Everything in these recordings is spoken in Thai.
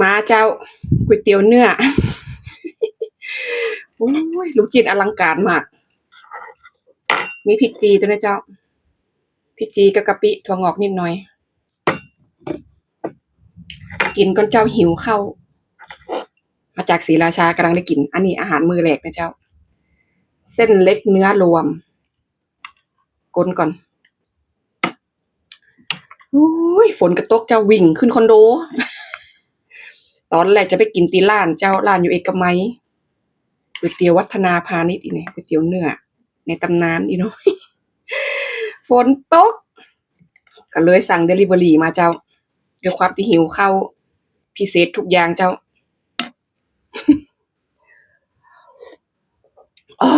มาเจ้าก๋วยเตี๋ยวเนื้อ โอ้ย ลูกจิตอลังการมาก มีพริกจีตัวนะเจ้า พริกจีกับกะปิถั่วงอกนิดหน่อย กินก่อนเจ้าหิวเข้า มาจากศรีราชากำลังได้กิน อันนี้อาหารมือแรกนะเจ้า เส้นเล็กเนื้อรวมกลนก่อนโอ้ย ฝนกระตกเจ้าวิ่งขึ้นคอนโด ตอนแรกจะไปกินตีร้านเจ้าร้านอยู่เอกมัยก๋วยเตี๋ยววัฒนาพาณิชย์อีเนี่ยก๋วยเตี๋ยวเนื้อในตำนานอีเนาะฝนตก ก็เลยสั่งเดลิเวอรี่มาเจ้าด้วยความที่หิวเข้าพิเศษทุกอย่างเจ้าอ้อ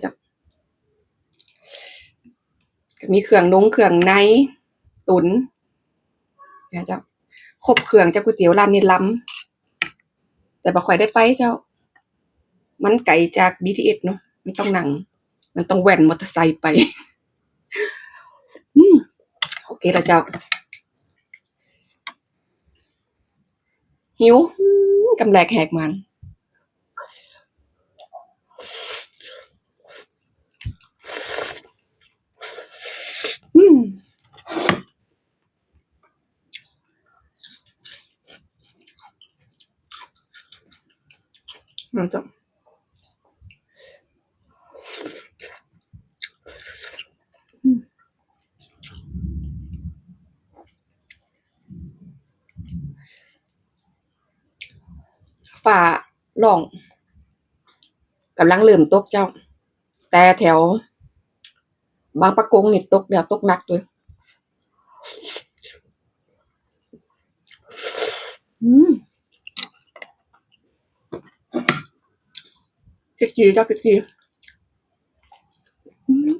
เจ้าก็มีเครื่องนงเครื่องใน ตุนนะเจ้าครบเครื่องเจ้าก๋วยเตี๋ยวร้านนี้ล้ำแต่บ่ค่อยได้ไปเจ้า มันไกลจาก BTS เนาะมันต้องนั่ง มันต้องแว่นมอเตอร์ไซค์ไปโอเคแล้วเจ้า หิวกำแลกแหกมัน อืม เราจะอืมฝ่าหล่องกำลังเริ่มตกเจ้า แต่แถว บางปะกงนี่ตกเดี๋ยวตกหนักด้วยอืม พริกจีจ้าพริกจีอืม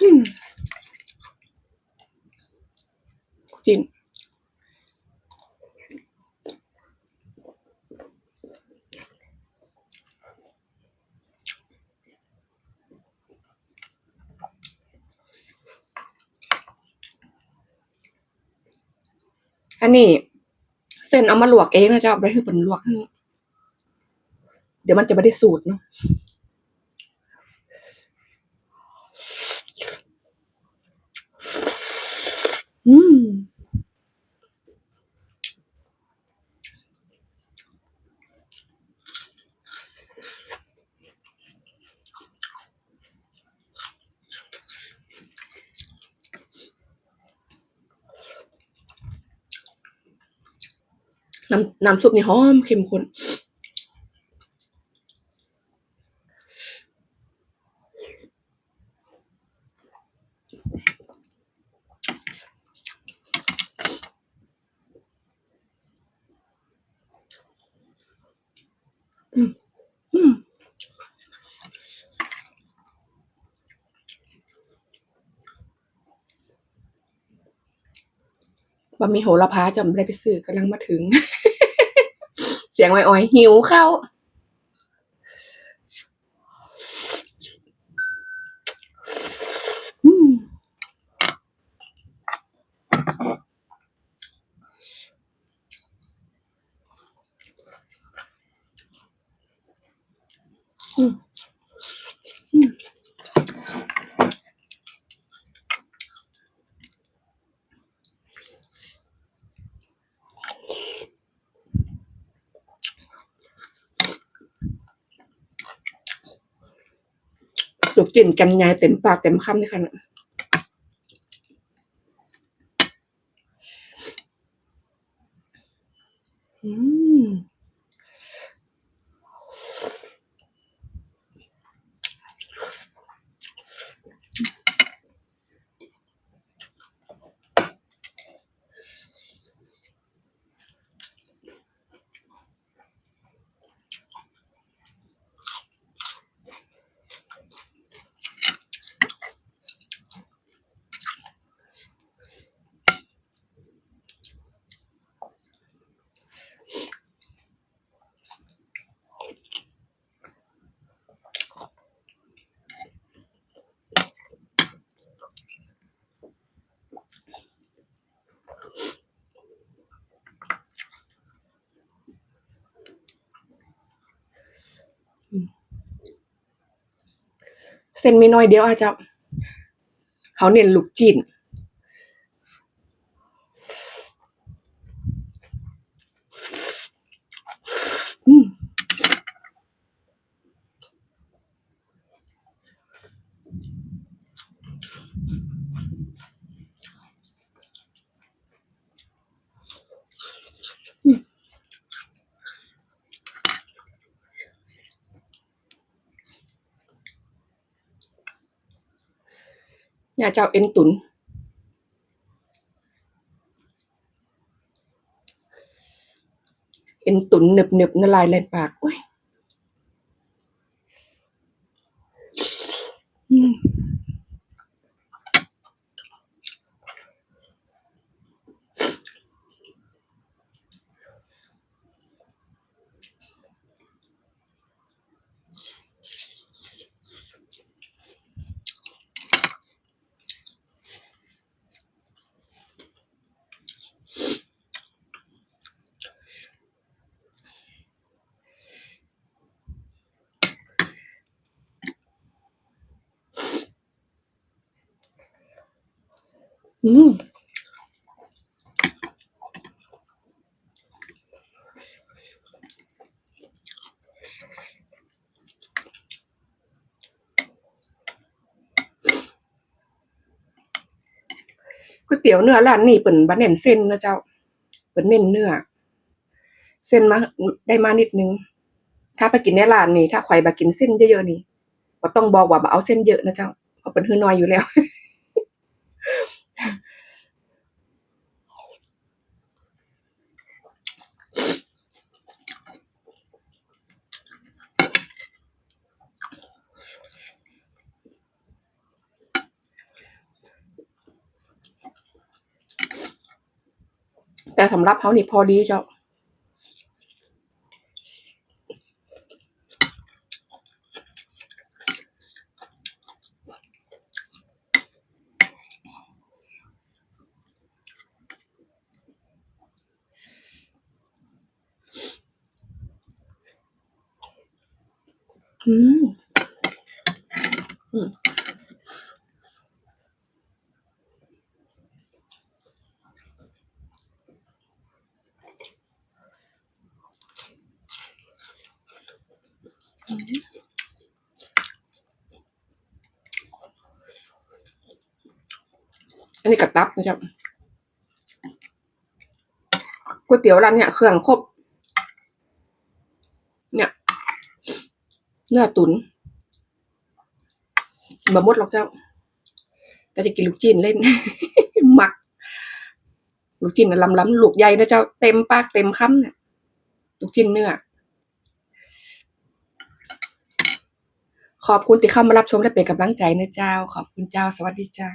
อืมจริง อันนี้ เส้นเอามาลวกเองนะเจ้าอาไปคือเป็นลวกเดี๋ยวมันจะไม่ได้สูตรเนาะอืม น้ำน้ำซุปนี่หอมเข้มข้นอืมอืมบะหมี่โหระพาจำไม่ได้ไปซื้อกำลังมาถึง เสียงอ้อยๆหิวข้าว กลิ่นกันยายเต็มปากเต็มคำเลยค่ะน่ะอืม ส้นมีน้อยเดียวอาจจะเขาเน้นลูกจีน อย่าเจ้าเอ็นตุน เอ็นตุนหนึบหนึบๆละลายในปากอุ้ย อืมก๋วยเตี๋ยวเนื้อร้านนี้เปิ่นบ่เน้นเส้นนะเจ้าเปิ่นเน้นเนื้อ เส้นมาได้มานิดนึง ถ้าไปกินในร้านนี่ถ้าข่อยบ่กินเส้นเยอะๆนี่บ่ต้องบอกว่าบ่เอาเส้นเยอะนะเจ้าเพราะเปิ่นคือน้อยอยู่แล้ว แต่สำหรับเขานี่พอดีเจ้าอืม อันนี้กระตับนะครับก๋วยเตี๋ยวร้านเนี่ยเครื่องครบ เนี่ยเนื้อตุนบะมดหรอกเจ้าแต่จะกินลูกจิ้นเล่น หมัก ลูกจิ้นน่ะลำลูกใหญ่นะเจ้าเต็มปากเต็มคำเนี่ยลูกจิ้นเนื้อ ขอบคุณที่เข้ามารับชมและเป็นกำลังใจนะเจ้า ขอบคุณเจ้า สวัสดีเจ้า